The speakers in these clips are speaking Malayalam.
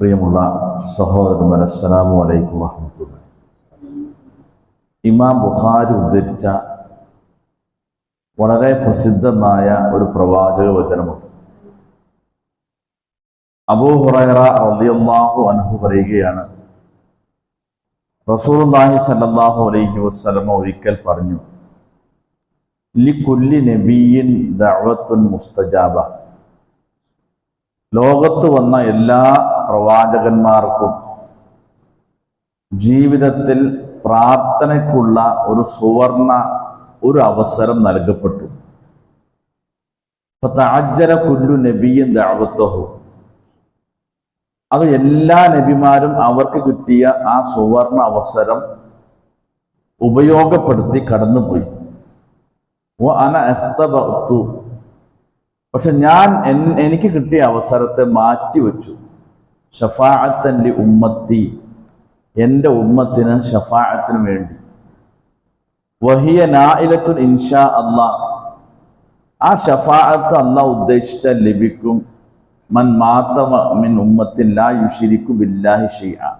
പ്രിയമുള്ള സഹോദരന്മാർ അസ്സലാമു അലൈക്കും വറഹ്മത്തുള്ളാഹി. ഇമാം ബുഖാരി ഉദ്ധരിച്ച വളരെ പ്രസിദ്ധമായ ഒരു പ്രവാചക വചനമുണ്ട്. അബൂ ഹുറൈറ റളിയല്ലാഹു അൻഹു പറയുകയാണ് റസൂലുള്ളാഹി സല്ലല്ലാഹു അലൈഹി വസല്ലമ ഒരിക്കൽ പറഞ്ഞു ലിക്കുല്ലി നബിയിൻ ദഅവത്തുൻ മുസ്തജാബ. ലോകത്ത് വന്ന എല്ലാ പ്രവാചകന്മാർക്കും ജീവിതത്തിൽ പ്രാർത്ഥനയ്ക്കുള്ള ഒരു സുവർണ ഒരു അവസരം നൽകപ്പെട്ടു. ഫതഅജ്ജല കുല്ലു നബിയും ദാവത്തഹു അത് എല്ലാ നബിമാരും അവർക്ക് കിട്ടിയ ആ സുവർണ അവസരം ഉപയോഗപ്പെടുത്തി കടന്നുപോയി. വ അന പക്ഷെ ഞാൻ എനിക്ക് കിട്ടിയ അവസരത്തെ മാറ്റിവെച്ചു. ഷഫാഅത്തല്ലി ഉമ്മത്തി. എന്റെ ഉമ്മത്തിന് ഷഫാഅത്തിന് വേണ്ടി. വഹിയ നായിലത്തുൻ ഇൻഷാ അള്ളാ ആ ഷഫാഅത്ത് അള്ളാഹ് ഉദ്ദേശിച്ച ലഭിക്കും. മൻ മാത്തമ മിൻ ഉമ്മത്തിൻ ലാ യുഷിരിക്കു ബില്ലാഹി ഷൈഅ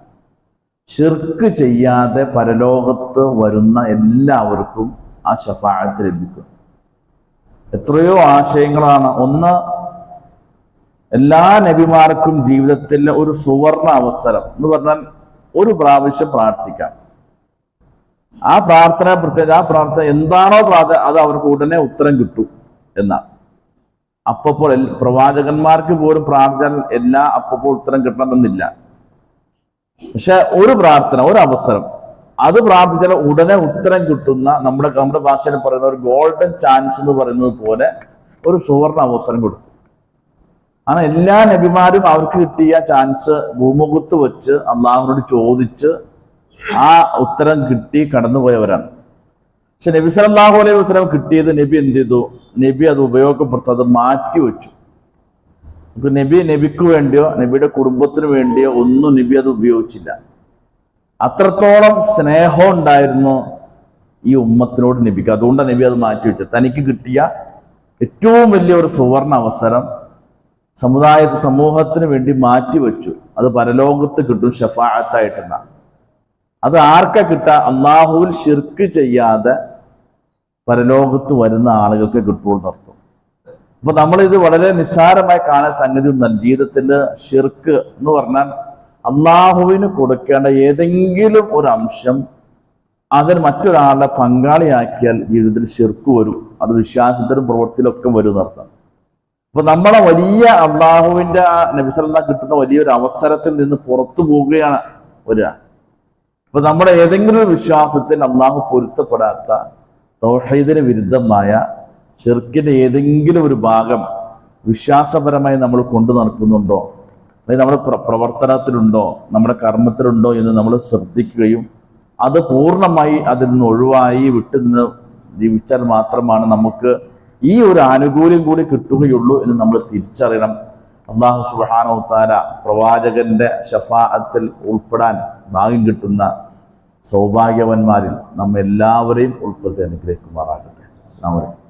ഷിർക്ക് ചെയ്യാതെ പരലോകത്ത് വരുന്ന എല്ലാവർക്കും ആ ഷഫാഅത്ത് ലഭിക്കും. എത്രയോ ആശയങ്ങളാണ്. ഒന്ന് എല്ലാ നബിമാർക്കും ജീവിതത്തിലെ ഒരു സുവർണ അവസരം എന്ന് പറഞ്ഞാൽ ഒരു പ്രാവശ്യം പ്രാർത്ഥിക്കാം. ആ പ്രാർത്ഥന പ്രത്യേക ആ പ്രാർത്ഥന എന്താണോ പ്രാർത്ഥന അത് അവർക്ക് ഉടനെ ഉത്തരം കിട്ടും എന്നാണ് അപ്പോൾ പ്രവാചകന്മാർക്ക് പോലും പ്രാർത്ഥന എല്ലാ അപ്പോൾ ഉത്തരം കിട്ടണമെന്നില്ല. പക്ഷെ ഒരു പ്രാർത്ഥന ഒരു അവസരം അത് പ്രാർത്ഥിച്ചാൽ ഉടനെ ഉത്തരം കിട്ടുന്ന നമ്മുടെ നമ്മുടെ ഭാഷയിൽ പറയുന്ന ഒരു ഗോൾഡൻ ചാൻസ് എന്ന് പറയുന്നത് പോലെ ഒരു സുവർണ അവസരം കൊടുത്തു ആണ് എല്ലാ നബിമാരും അവർക്ക് കിട്ടിയ ചാൻസ് ഭൂമുഖത്ത് വെച്ച് അള്ളാഹുനോട് ചോദിച്ച് ആ ഉത്തരം കിട്ടി കടന്നുപോയവരാണ്. പക്ഷെ നബി സല്ലല്ലാഹു അലൈഹി വസ്ലം കിട്ടിയത് നബി എന്ത് ചെയ്തു? നബി അത് ഉപയോഗപ്പെടുത്തത് മാറ്റി വെച്ചു. അപ്പൊ നബി നബിക്ക് വേണ്ടിയോ നബിയുടെ കുടുംബത്തിന് വേണ്ടിയോ ഒന്നും നബി അത് ഉപയോഗിച്ചില്ല. അത്രത്തോളം സ്നേഹം ഉണ്ടായിരുന്നു ഈ ഉമ്മത്തിനോട് നബിക്ക്. അതുകൊണ്ടാണ് നബി അത് മാറ്റി വെച്ചത്. തനിക്ക് കിട്ടിയ ഏറ്റവും വലിയ ഒരു സുവർണ അവസരം സമുദായത്തെ സമൂഹത്തിന് വേണ്ടി മാറ്റിവെച്ചു അത് പരലോകത്ത് കിട്ടും ഷഫാഅത്തായിട്ടെന്ന. അത് ആർക്ക കിട്ട? അള്ളാഹുവിൽ ഷിർക്ക് ചെയ്യാതെ പരലോകത്ത് വരുന്ന ആളുകൾക്ക് കിട്ടുമെന്ന് എന്നർത്ഥം അപ്പൊ നമ്മളിത് വളരെ നിസ്സാരമായി കാണാൻ സംഗതി ഒന്നല്ല. ജീവിതത്തിൽ ഷിർക്ക് എന്ന് പറഞ്ഞാൽ അള്ളാഹുവിന് കൊടുക്കേണ്ട ഏതെങ്കിലും ഒരു അംശം അതിൽ മറ്റൊരാളെ പങ്കാളിയാക്കിയാൽ ജീവിതത്തിൽ ഷിർക്ക് വരും. അത് വിശ്വാസത്തിലും പ്രവൃത്തിയിലൊക്കെ വരും എന്നർത്ഥം. അപ്പൊ നമ്മളെ വലിയ അള്ളാഹുവിന്റെ ആ നബിസല്ല കിട്ടുന്ന വലിയൊരു അവസരത്തിൽ നിന്ന് പുറത്തു പോവുകയാണ് വരിക അപ്പൊ നമ്മുടെ ഏതെങ്കിലും ഒരു വിശ്വാസത്തിൽ അള്ളാഹു പൊരുത്തപ്പെടാത്ത തൗഹീദിന് വിരുദ്ധമായ ചെറുക്കിന്റെ ഏതെങ്കിലും ഒരു ഭാഗം വിശ്വാസപരമായി നമ്മൾ കൊണ്ടു നടക്കുന്നുണ്ടോ? അല്ലെങ്കിൽ നമ്മുടെ പ്ര- പ്രവർത്തനത്തിലുണ്ടോ? നമ്മുടെ കർമ്മത്തിലുണ്ടോ എന്ന് നമ്മൾ ശ്രദ്ധിക്കുകയും അത് പൂർണമായി അതിൽ നിന്ന് ഒഴിവായി വിട്ടു നിന്ന് ജീവിച്ചാൽ മാത്രമാണ് നമുക്ക് ഈ ഒരു ആനുകൂല്യം കൂടി കിട്ടുകയുള്ളൂ എന്ന് നമ്മൾ തിരിച്ചറിയണം. അള്ളാഹു സുബ്ഹാനഹു താര പ്രവാചകന്റെ ഷഫാഅത്തിൽ ഉൾപ്പെടാൻ ഭാഗ്യം കിട്ടുന്ന സൗഭാഗ്യവന്മാരിൽ നമ്മെല്ലാവരെയും ഉൾപ്പെടുത്തി അനുഗ്രഹിക്കുമാറാകട്ടെ. അസ്സാം അലൈക്കും.